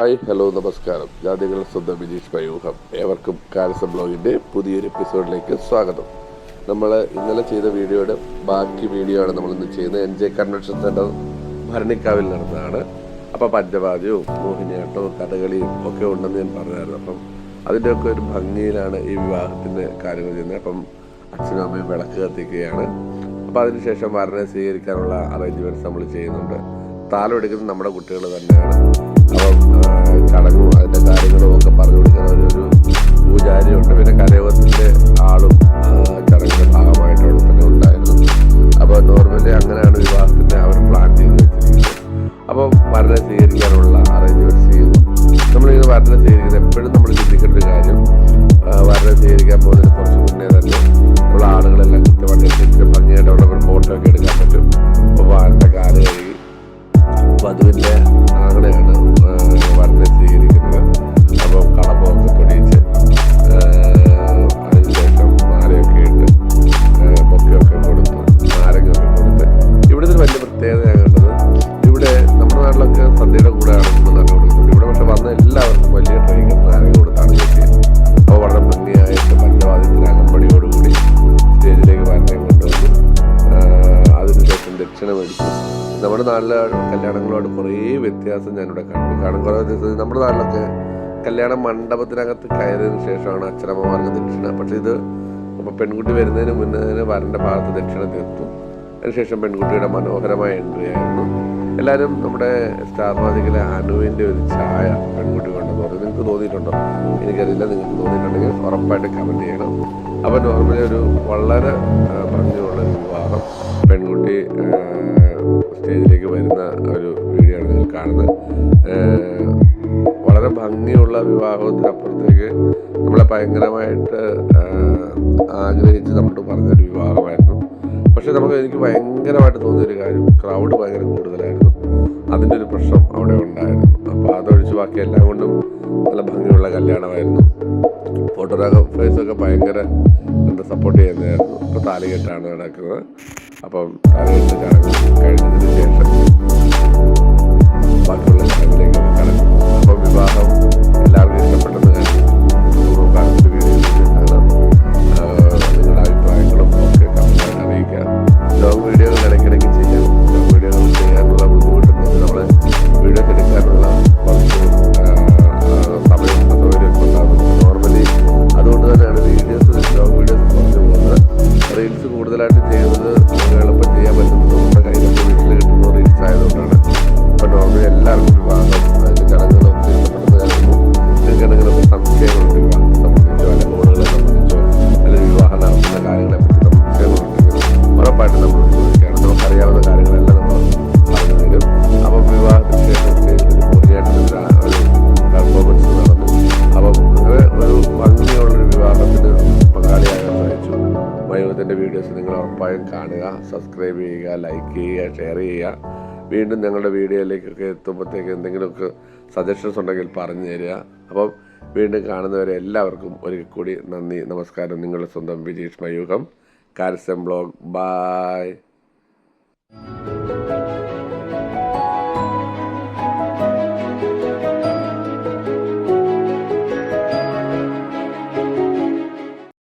Hi hello നമസ്കാരം. ഞാൻ നിങ്ങളുടെ സ്വന്തം വിനീഷ് പയൂഹം ഏവർക്കും കാലസ ബ്ലോഗിന്റെ പുതിയൊരു എപ്പിസോഡിലേക്ക് സ്വാഗതം. നമ്മൾ ഇന്നലെ ചെയ്ത വീഡിയോയുടെ ബാക്കി വീഡിയോ ആണ് നമ്മൾ ഇന്ന് ചെയ്യുന്നത്. എൻ ജെ കൺവെൻഷൻ സെന്റർ ഭരണിക്കാവിൽ നടന്നതാണ്. അപ്പോൾ പഞ്ചവാദ്യവും മോഹിനിയാട്ടവും കഥകളിയും ഒക്കെ ഉണ്ടെന്ന് ഞാൻ പറഞ്ഞായിരുന്നു. അപ്പം അതിന്റെയൊക്കെ ഒരു ഭംഗിയിലാണ് ഈ വിവാഹത്തിന്റെ കാര്യങ്ങൾ ചെയ്യുന്നത്. അപ്പം അച്ഛനും അമ്മയും വിളക്ക് കത്തിക്കുകയാണ്. അപ്പോൾ അതിനുശേഷം വരനെ സ്വീകരിക്കാനുള്ള അറേഞ്ച്മെന്റ്സ് നമ്മൾ ചെയ്യുന്നുണ്ട്. താലം എടുക്കുന്നത് നമ്മുടെ കുട്ടികൾ തന്നെയാണ്. അപ്പം ചടങ്ങും അതിന്റെ കാര്യങ്ങളും ഒക്കെ പറഞ്ഞു കൊടുക്കുന്ന ഒരു പൂജാരിയുണ്ട്. പിന്നെ കരയോഗത്തിന്റെ ആളും ചടങ്ങിന്റെ ഭാഗമായിട്ടാണ് തന്നെ ഉണ്ടായിരുന്നു. അപ്പോൾ നോർമലി അങ്ങനെയാണ് വിവാഹത്തിന്റെ അവർ പ്ലാൻ ചെയ്ത് വെച്ചിരിക്കുന്നത്. അപ്പോൾ വരനെ സ്വീകരിക്കാനുള്ള അറേഞ്ച്മെന്റ്സ് ചെയ്തു. നമ്മളിങ്ങനെ വരനെ സ്വീകരിക്കുന്നത് എപ്പോഴും നമ്മൾ ചിന്തിക്കേണ്ട ഒരു കാര്യം വരനെ സ്വീകരിക്കാൻ പോകുന്നതിന് കുറച്ച് വധുവിന്റെ ആങ്ങളെയാണ് നാട്ടിലെ കല്യാണങ്ങളോട് കുറേ വ്യത്യാസം ഞാനിവിടെ കണ്ടു. കാരണം കുറേ വ്യത്യാസം നമ്മുടെ നാട്ടിലൊക്കെ കല്യാണ മണ്ഡപത്തിനകത്ത് കയറിയതിന് ശേഷമാണ് അച്ഛനമ്മമാർക്ക് ദക്ഷിണ. പക്ഷേ ഇത് അപ്പോൾ പെൺകുട്ടി വരുന്നതിന് മുന്നേ തന്നെ വരന്റെ ഭാഗത്ത് ദക്ഷിണ തീർത്തു. അതിനുശേഷം പെൺകുട്ടിയുടെ മനോഹരമായ എൻട്രി ആയിരുന്നു. എല്ലാവരും നമ്മുടെ സ്റ്റാർ അനുവിന്റെ ഒരു ചായ പെൺകുട്ടി കൊണ്ടെന്ന് പറഞ്ഞു നിങ്ങൾക്ക് തോന്നിയിട്ടുണ്ടോ? എനിക്കറിയില്ല. നിങ്ങൾക്ക് തോന്നിയിട്ടുണ്ടെങ്കിൽ ഉറപ്പായിട്ട് കമന്റ് ചെയ്യണം. അപ്പോൾ നോർമലി ഒരു വളരെ ഭംഗിയുള്ളൊരു വിവാഹം പെൺകുട്ടി സ്റ്റേജിലേക്ക് വരുന്ന ഒരു വീഡിയോ ആണ് നിങ്ങൾ കാണുന്നത്. വളരെ ഭംഗിയുള്ള വിവാഹത്തിനപ്പുറത്തേക്ക് നമ്മളെ ഭയങ്കരമായിട്ട് ആഗ്രഹിച്ച് നമ്മളോട് പറഞ്ഞൊരു വിവാഹമായിരുന്നു. പക്ഷെ നമുക്ക് എനിക്ക് ഭയങ്കരമായിട്ട് തോന്നിയൊരു കാര്യം ക്രൗഡ് ഭയങ്കര കൂടുതലായിരുന്നു. അതിന്റെ ഒരു പ്രശ്നം അവിടെ ഉണ്ടായിരുന്നു. അപ്പോൾ അതൊഴിച്ച് ബാക്കി എല്ലാം കൊണ്ടും നല്ല ഭംഗിയുള്ള കല്യാണമായിരുന്നു. ഫോട്ടോഗ്രാഫേഴ്സൊക്കെ ഭയങ്കര എന്താ സപ്പോർട്ട് ചെയ്യുന്നതായിരുന്നു ഇപ്പോൾ താലികെട്ടാണ് നടക്കുന്നത്. അപ്പം താലികെട്ട് കഴിഞ്ഞതിന് ശേഷം ബാക്കിയുള്ള ചടങ്ങിലേക്ക് എല്ലാവർക്കും വിവാഹം അതിന്റെ ചടങ്ങുകളും ഒക്കെ ഇഷ്ടപ്പെടുന്നതായിരുന്നു നിങ്ങൾക്ക് എന്തെങ്കിലും സംശയങ്ങളുണ്ട് വിവാഹത്തെ സംബന്ധിച്ചോ അല്ലെങ്കിൽ മോളുകളെ സംബന്ധിച്ചോ അല്ലെങ്കിൽ വിവാഹം നടത്തുന്ന കാര്യങ്ങളെ പറ്റി സംശയങ്ങളുണ്ടെങ്കിൽ ഉറപ്പായിട്ടും നമ്മൾ ചോദിക്കുകയാണ് നമുക്കറിയാവുന്ന കാര്യങ്ങളെല്ലാം നമ്മൾ പറഞ്ഞു തരും അപ്പം വിവാഹത്തിന് ശേഷം ഒരു മോഹിനിയാട്ടത്തിന്റെ ഒരു പെർഫോമൻസ് ഒരു ഭംഗിയുള്ളൊരു വിവാഹത്തിന് പങ്കാളിയാകാൻ വീഡിയോസ് നിങ്ങൾ ഉറപ്പായും കാണുക സബ്സ്ക്രൈബ് ചെയ്യുക ലൈക്ക് ചെയ്യുക ഷെയർ ചെയ്യുക വീണ്ടും ഞങ്ങളുടെ വീഡിയോയിലേക്കൊക്കെ എത്തുമ്പോഴത്തേക്ക് എന്തെങ്കിലുമൊക്കെ സജഷൻസ് ഉണ്ടെങ്കിൽ പറഞ്ഞു തരിക. അപ്പം വീണ്ടും കാണുന്നവരെ എല്ലാവർക്കും ഒരിക്കൽ കൂടി നന്ദി നമസ്കാരം. നിങ്ങളുടെ സ്വന്തം Vijeesh Mayookham calcium blog. Bye